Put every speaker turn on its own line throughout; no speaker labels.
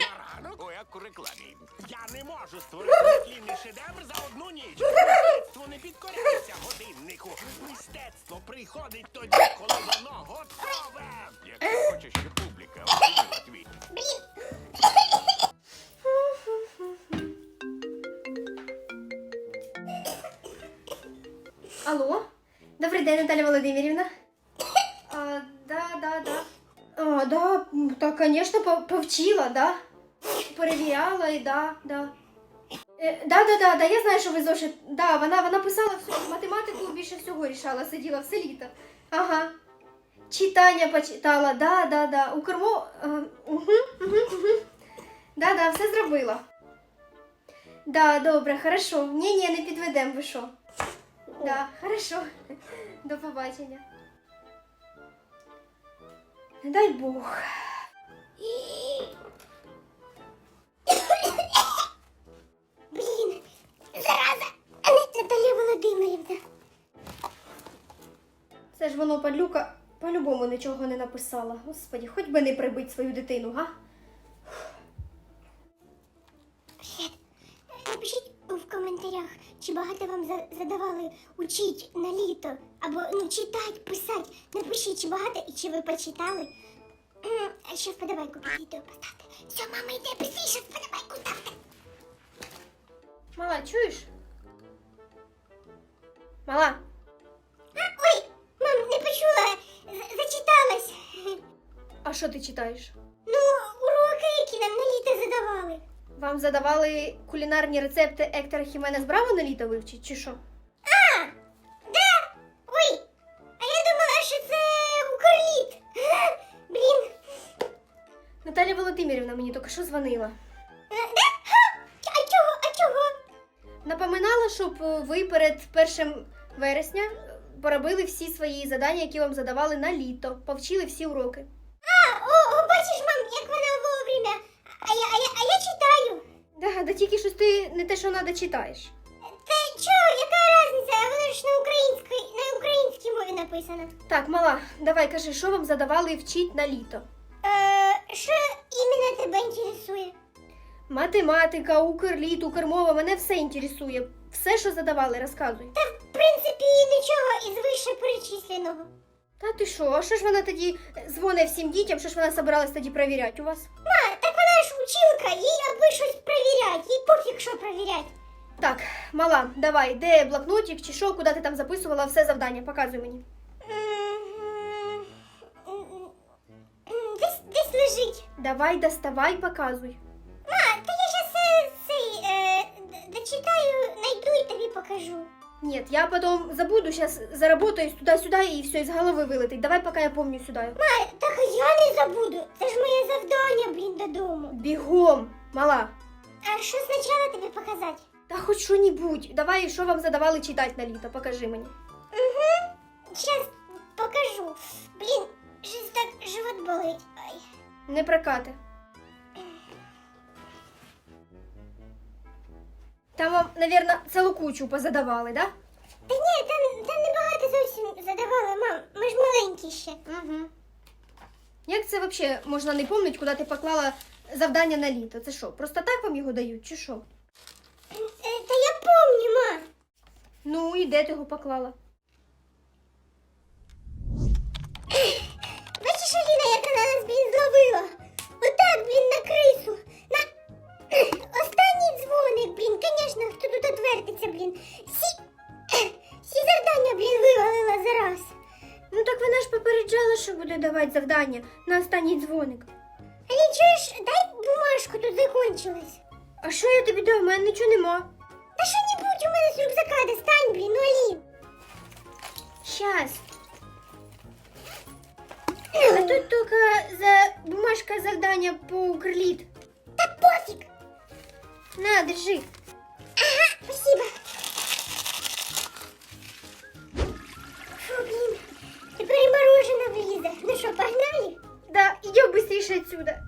На ранок, о, як у рекламі. Я не можу створити нетлінний шедевр за одну ніч. Мистецтво не підкоряється годиннику. Мистецтво приходить тоді, коли воно готове. Якщо хочеш, щоб публіка оцінила твій
Алло? Добрий день, Наталя Володимирівна. А, да, да, да. А, да, так, конечно, повчила, да. Перевіряла і да, да. Е, да, да, да, да, я знаю, що ви зошит. Да, вона, вона писала всю математику більше всього рішала, сиділа все літо. Ага. Читання почитала, да, да, да. У кермо. А, угу, угу, угу. Да, да, все зробила. Да, добре, хорошо. Ні, ні, не підведемо, ви що. Да, хорошо. До побачення. Не дай Бог.
Блін, зараза, Наталя Володимирівна.
Це ж воно падлюка по-любому нічого не написала. Господі, хоч би не прибить свою дитину, га?
Чи багато вам задавали учить на літо, або ну читать, писать. Напишіть, чи багато і чи ви почитали. А ще вподобайку під відео поставте. Все, мама йде, быстріше вподобайку ставте.
Мала, чуєш? Мала,
А, ой, мам, не почула, зачиталась.
а що ти читаєш?
Ну, уроки, які нам на літо задавали.
Вам задавали кулінарні рецепти Ектора Хіменес Браво на літо вивчить, чи що?
А, да, ой, а я думала, що це укрліт. Блін.
Наталя Володимирівна мені тільки що дзвонила.
Е, Да? А чого? А чого?
Напоминала, щоб е, ви перед 1 вересня е, поробили всі свої завдання, які вам задавали на літо, повчили всі уроки.
А, о, о, бачиш, мам, як вона вовремя. А я, а я, а я читаю.
Да, да тільки щось ти не те, що треба, читаєш.
Та чого, яка різниця? Вона ж на українській, на українській мові написана.
Так, мала, давай кажи, що вам задавали вчить на літо?
Е, що іменно тебе інтересує?
Математика, укрліт, укрмова, мене все інтересує. Все, що задавали, розказуй.
Та, в принципі, нічого із вище перечисленого.
Та ти що, а що ж вона тоді дзвонить всім дітям, що ж вона собиралась тоді перевіряти у вас?
Ма, так вона ж училка, їй аби щось перевіряти, їй пофіг, що перевіряти.
Так, мала, давай, де блокнотик чи що, куди ти там записувала все завдання, показуй мені.
Десь, десь лежить.
Давай, доставай, показуй.
Ма, та я зараз цей е, д- дочитаю, найду і тобі покажу.
Нет, я потом забуду, сейчас заработаюсь туда-сюда и все из головы вылетит. Давай, пока я помню сюда.
Ма, так я не забуду. Це ж моє завдання, блін, додому.
Бегом, мала.
А що спочатку тобі показати?
Да хоть что-нибудь. Давай, что вам задавали читать на літо, покажи мені.
Угу. Зараз покажу. Блін, щось так живот болить. Ай.
Не прокати. Там вам, наверное, целу кучу позадавали, да?
Та ні, там, там небагато зовсім задавала, мам. Ми ж маленькі ще.
Угу. Як це вообще можна не помнить, куди ти поклала завдання на літо? Це що, просто так вам його дають, чи що?
Е, Та я помню, ма.
Ну, і де ти його поклала?
Бачиш, Аліна, як вона нас, блін, зловила? Отак, блін, на крису. На останній дзвоник, блін, звісно, хто тут отвертиться, блін. Всі, всі завдання, блін, вивалила зараз.
Ну так вона ж попереджала, що буде давати завдання на останній дзвоник.
Алін, чуєш, дай бумажку, тут закончилась.
А що я тобі дав? У мене нічого нема.
Та що-нибудь у мене з рюкзака достань, блін, ну, Алін.
Щас. А тут тільки за бумажка завдання по Укрліт.
Та пофіг.
На, держи.
Ага, спасибо.
Быстрее отсюда.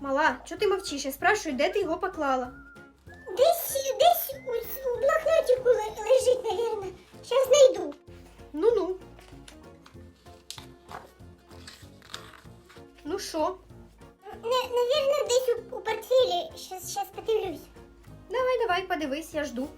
Мала, що ти мовчиш? Я спрашиваю, де ти його поклала?
Десь, десь у, блокнотику ле- лежить, наверное. Сейчас найду.
Ну-ну. Ну що?
не, наверное, десь у, у портфелі. Щас, щас подивлюсь.
Давай, давай, подивись, я жду.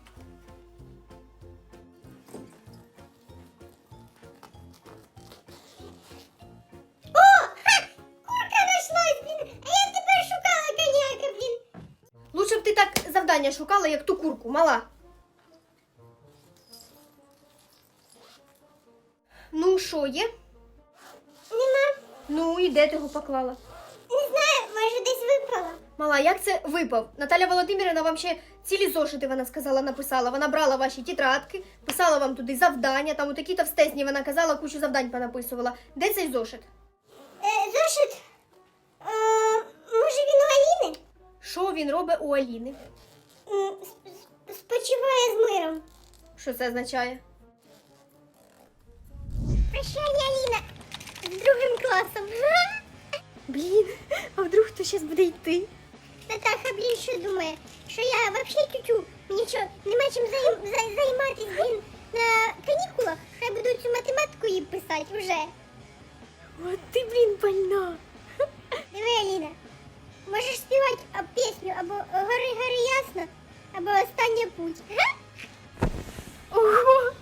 Завдання шукала, як ту курку, мала. Ну, що є?
Нема.
Ну, і де ти його поклала?
Не знаю, може десь випала.
Мала, як це випав? Наталя Володимирівна вам ще цілі зошити, вона сказала, написала. Вона брала ваші тетрадки, писала вам туди завдання, там у такі товстезні вона казала, кучу завдань понаписувала. Де цей зошит?
Е, зошит. Е, може він у Аліни?
Що він робить у Аліни?
Спочиває з миром.
Що це означає?
Прощання, Аліна. З другим класом.
Блін, а вдруг хто зараз буде йти?
Натаха, блін, що думає? Що я вообще тютю? Мені що, нема чим займ- зай- займатись, блін, на канікулах? Хай буду цю математику їй писати вже.
От ти, блін, больна.
Диви, Аліна, можеш співати а, пісню або Гори, гори ясно, або останній путь.
Ого!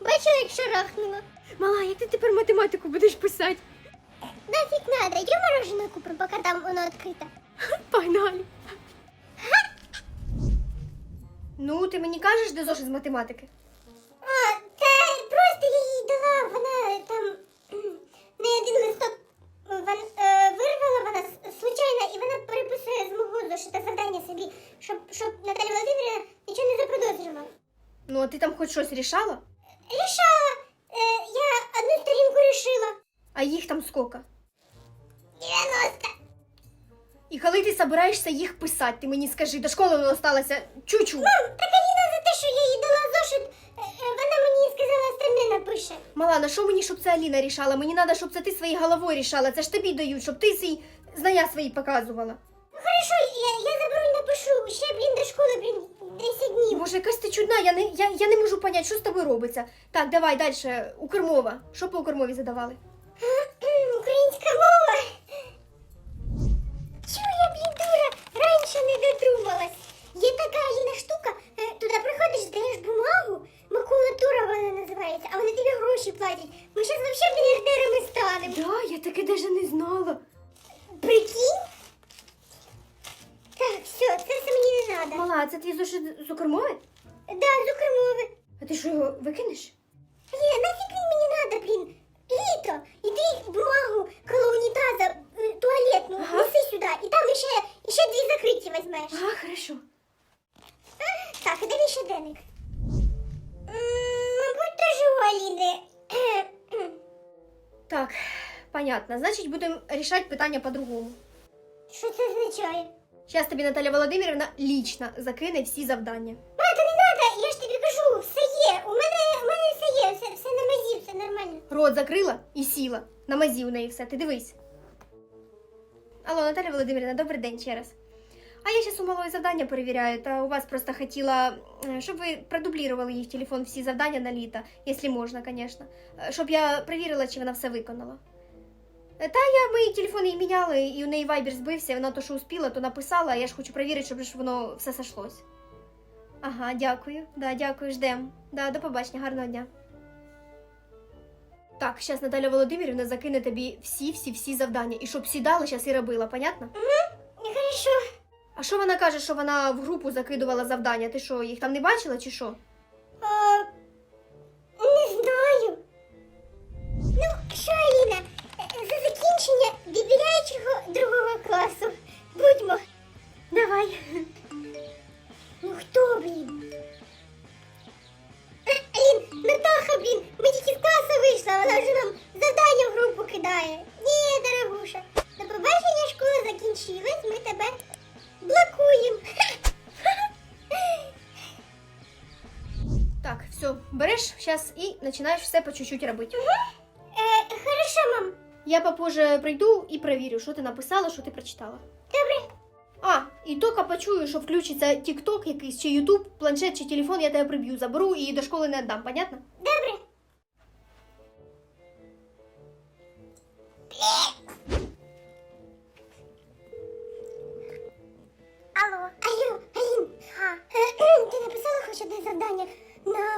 Бачила, як шарахнула?
Мала, як ти тепер математику будеш писати?
Нафіг надо, я мороженое куплю, поки там воно відкрите.
Погнали. Ну, ти мені кажеш, де зошит з математики? Хоч щось рішала?
Рішала, е, я одну сторінку рішила.
А їх там скільки?
90.
І коли ти собираєшся їх писати, ти мені скажи, до школи осталося чу-чу.
Мам, так Аліна за те, що я їй дала зошит, е, е, вона мені сказала, остальне напише.
Мала, на що мені, щоб це Аліна рішала? Мені треба, щоб це ти своєю головою рішала. Це ж тобі дають, щоб ти свої знання свої показувала.
Ну хорошо, я, я заберу і напишу. Ще, блін, до школи, блін, 10 днів.
Боже, якась ти чудна, я не, я, я не можу поняти, що з тобою робиться. Так, давай далі. Укрмова. Що по укрмові задавали?
Українська мова. Чого я, блін, дура, раніше не додумалась. Є така Аліна штука, е, туди приходиш, здаєш бумагу, макулатура вона називається, а вони тобі гроші платять. Ми зараз взагалі мільярдерами станемо.
Да, я таке даже не знала.
Прикинь? Все, це все мені не треба.
Мала, це твій зошит з укрмови?
Да, з Укрмови.
А ти що його викинеш?
Аліна, нафіг він мені надо, блін? Літо, іди бумагу коло унітаза е, туалетну,
Ага.
неси сюди, і там іще, іще дві закриті візьмеш.
Ага, хорошо.
Так, а де мій щоденник? М, Мабуть, теж у Аліни.
Так, понятно. Значить, будемо рішати питання по-другому.
Що це означає?
Зараз тобі Наталя Володимирівна лічно закине всі завдання.
Мата, не треба, я ж тобі кажу, все є. У мене, у мене все є, все, все на мазі, все нормально.
Рот закрила і сіла. На мазі у неї все. Ти дивись. Алло, Наталя Володимирівна, добрий день ще раз. А я зараз у малої завдання перевіряю, та у вас просто хотіла, щоб ви продублірували в телефон всі завдання на літо, якщо можна, звісно. Е, Щоб я перевірила, чи вона все виконала. Та я ми телефон їй міняли, і у неї вайбер збився, вона то, що успіла, то написала, а я ж хочу перевірити, щоб ж воно все сошлось. Ага, дякую. Да, дякую, ждем. Да, до побачення, гарного дня. Так, зараз Наталя Володимирівна закине тобі всі-всі-всі завдання. І щоб сідала зараз і робила, понятно?
Хорошо.
А що вона каже, що вона в групу закидувала завдання? Ти що, їх там не бачила чи що? Починаєш все по чуть-чуть робити.
Е, хорошо, мам.
Я попозже прийду і перевірю, що ти написала, що ти прочитала.
Добре.
А, і тільки почую, що включиться TikTok якийсь, чи YouTube, планшет чи телефон, я тебе приб'ю, заберу і до школи не віддам, понятно?
Добре.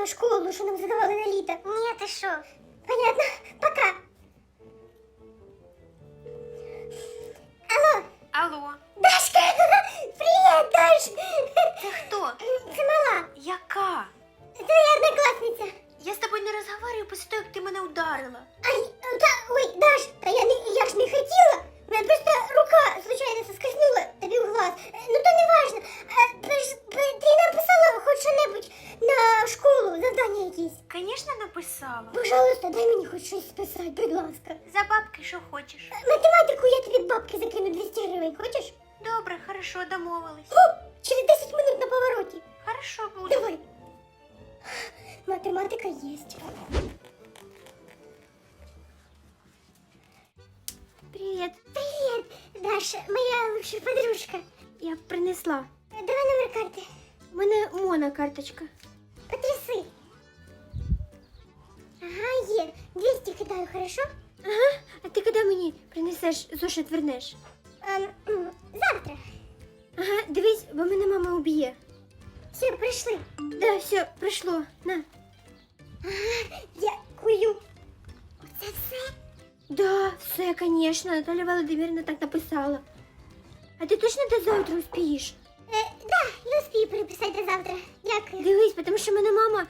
школу, ну, що нам задавали на літо. Ні, ти що?
Звісно, написала.
Пожалуйста, дай мені хоч щось списати, будь ласка.
За бабки, що хочеш.
Математику я тобі бабки закину 200 гривень, хочеш?
Добре, хорошо, домовились.
О, через 10 минут на повороті.
Хорошо буде.
Давай. Математика есть.
Привіт.
Привет, Даша, моя лучшая подружка.
Я принесла.
Э, Давай номер карты.
У мене мона карточка.
Потрясы. 200 хорошо?
Ага, а ти коли мені принесеш зошит вернеш?
Эм, завтра.
Ага, дивись, бо мене мама уб'є.
Все, пришли.
Да, все, прийшло. На.
Дякую. Оце все?
Да, все, конечно, Наталя Володимирівна так написала. А ти точно до завтра успієш?
Е, да, я успію переписати до завтра. Дякую.
Дивись, тому що мене мама.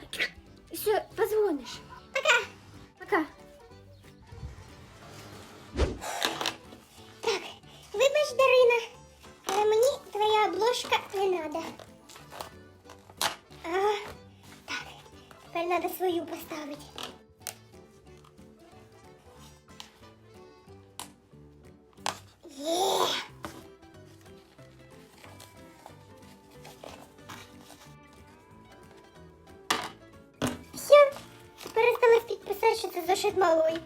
Зошит малої.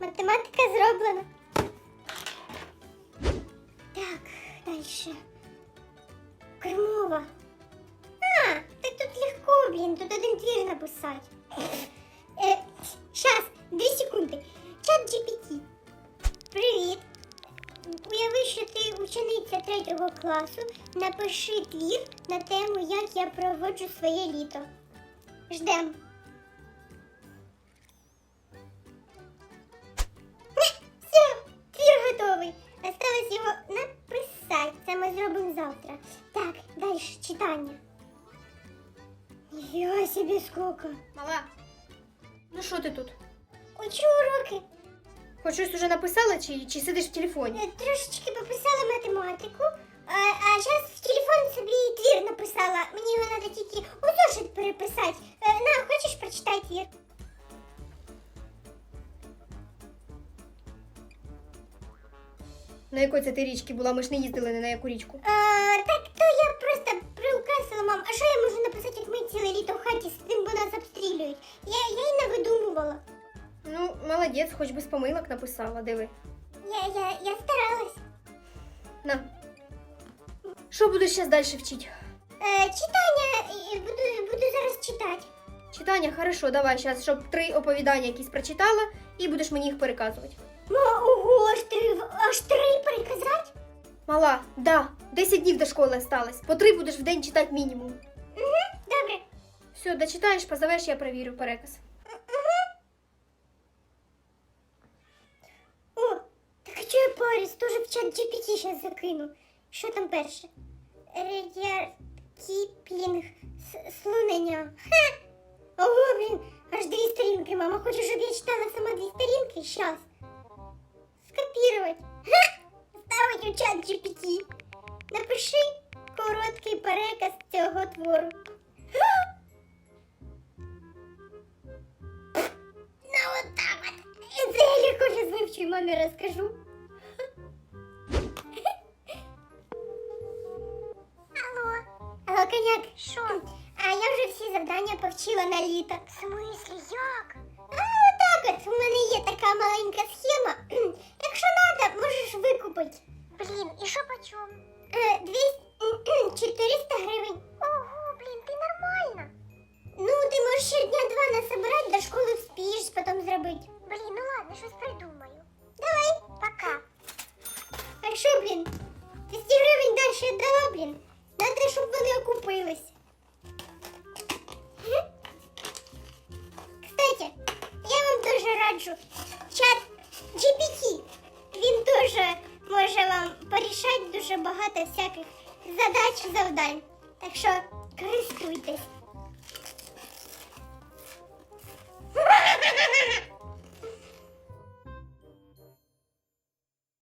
Математика зроблена. Так, дальше. Кормова. А, так тут легко, блін, тут один твір написати. Е, щас, дві секунди. Чат GPT. Привіт. Уяви, що ти учениця третього класу. Напиши твір на тему, як я проводжу своє літо. Ждем. Все, твір готовий. Осталось його написати. Це ми зробимо завтра. Так, далі читання. Ніфіга собі сколько.
Мала. Ну що ти тут?
Учу уроки.
Хоч щось уже написала чи, чи сидиш в телефоні?
Е, Трошечки пописала математику, а, а зараз в телефон На
якої це ти річки була? Ми ж не їздили ні на яку річку.
А, так то я просто приукрасила, мам. А що я можу написати, як ми ціле літо в хаті сидимо, бо нас обстрілюють? Я, я й не видумувала.
Ну, молодець, хоч без помилок написала, диви.
Я, я, я старалась.
На. Що будеш зараз далі вчити?
Е, читання буду, буду зараз читати.
Читання, хорошо, давай зараз, щоб три оповідання якісь прочитала, і будеш мені їх переказувати.
Аж три, аж три переказати?
Мала, да, 10 днів до школи осталось. По три будеш в день читати мінімум.
Добре.
Все, дочитаєш, позовеш, я перевірю переказ.
О, так а чого я парюсь? Тоже в чат GPT сейчас закину. Що там перше? С- Слунення. Ха! Ого, блін, аж дві сторінки. Мама хоче, щоб я читала сама дві сторінки? Щас. Скопірувати. Ха! Ставить у чат GPT. Напиши короткий переказ цього твору. Ха! Ну от так от. І Це я легко зараз вивчу і мамі розкажу. Алло. Алло, коняк. Що? А я вже всі завдання повчила на літо. В смислі, як? А, отак от. У мене є така маленька схема. викупить. Блін, і що по чому? Е, 200, 400 гривень. Ого, блін, ти нормальна. Ну, ти можеш ще дня два насобирати, до школи вспієш потім зробити. Блін, ну ладно, щось придумаю. Давай. Пока. А що, блін? 200 гривень далі дала, блін. Треба, щоб вони окупились. Кстати, я вам теж раджу чат дуже може вам порішати дуже багато всяких задач завдань. Так що користуйтесь.